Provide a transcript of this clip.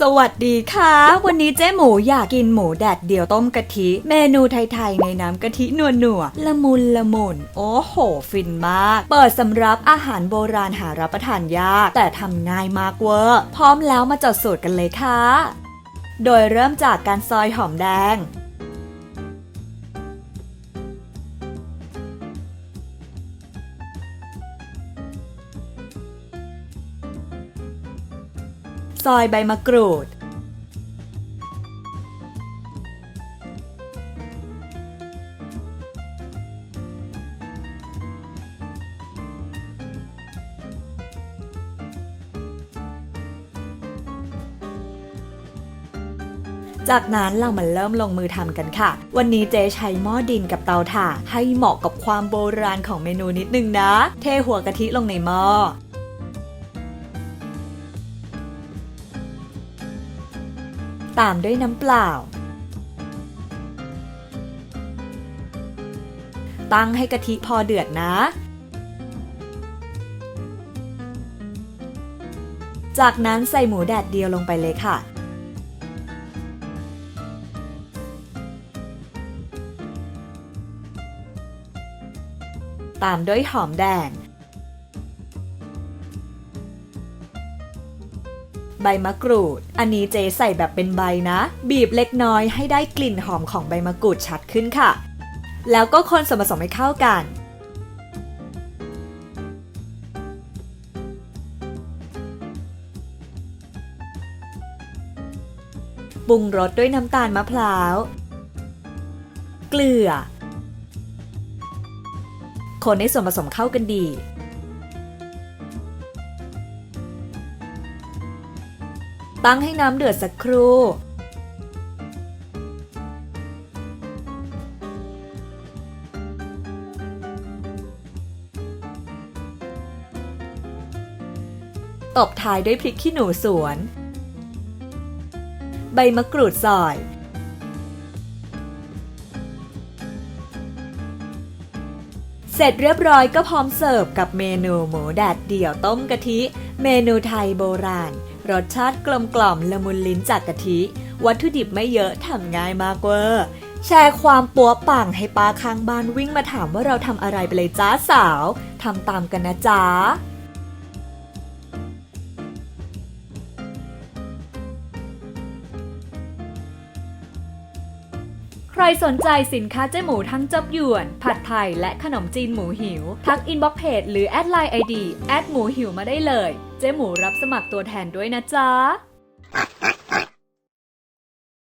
สวัสดีค่ะ วันนี้เจ๊หมูอยากกินหมูแดดเดียวต้มกะทิ เมนูไทยๆในน้ำกะทินวนัวๆละมุนละมุนโอ้โห ฟินมาก เปิดสำรับอาหารโบราณหารับประทานยาก แต่ทำง่ายมากเวอร์พร้อมแล้วมาจดสูตรกันเลยค่ะ โดยเริ่มจากการซอยหอมแดง อยใบมะกรูด จากนั้นเรามาเริ่มลงมือทำกันค่ะ วันนี้เจ๊ใช้หม้อดินกับเตาถ่านให้เหมาะกับความโบราณของเมนูนิดนึงนะ เทหัวกะทิลงในหม้อ ตามด้วยน้ำเปล่า ตั้งให้กะทิพอเดือดนะ จากนั้นใส่หมูแดดเดียวลงไปเลยค่ะตามด้วยหอมแดง ใบมะกรูด อันนี้เจใส่แบบเป็นใบนะ บีบเล็กน้อยให้ได้กลิ่นหอมของใบมะกรูดชัดขึ้นค่ะ แล้วก็คนส่วนผสมให้เข้ากันปรุงรสด้วยน้ำตาลมะพร้าว เกลือ คนให้ส่วนผสมเข้ากันดี ตั้งให้น้ำเดือดสักครู่ ตบท้ายด้วยพริกขี้หนูสวน ใบมะกรูดซอย เสร็จเรียบร้อยก็พร้อมเสิร์ฟกับเมนูหมูแดดเดี่ยวต้มกะทิ เมนูไทยโบราณ รสชาติกลมกล่อมละมุนลิ้นจากกะทิ วัตถุดิบไม่เยอะทำง่ายมากเวอร์แชร์ความปัวปังให้ป้าข้างบ้านวิ่งมาถามว่าเราทำอะไรไปเลยจ้าสาวทำตามกันนะจ๊ะ รสนใจสินค้าเจ๊หมูทั้งจับหยวน ผัดไทยและขนมจีนหมูหิว ทักอินบ็อกเพจหรือแอดไลน์ไอดีแอดหมูหิวมาได้เลย เจ๊หมูรับสมัครตัวแทนด้วยนะจ๊ะ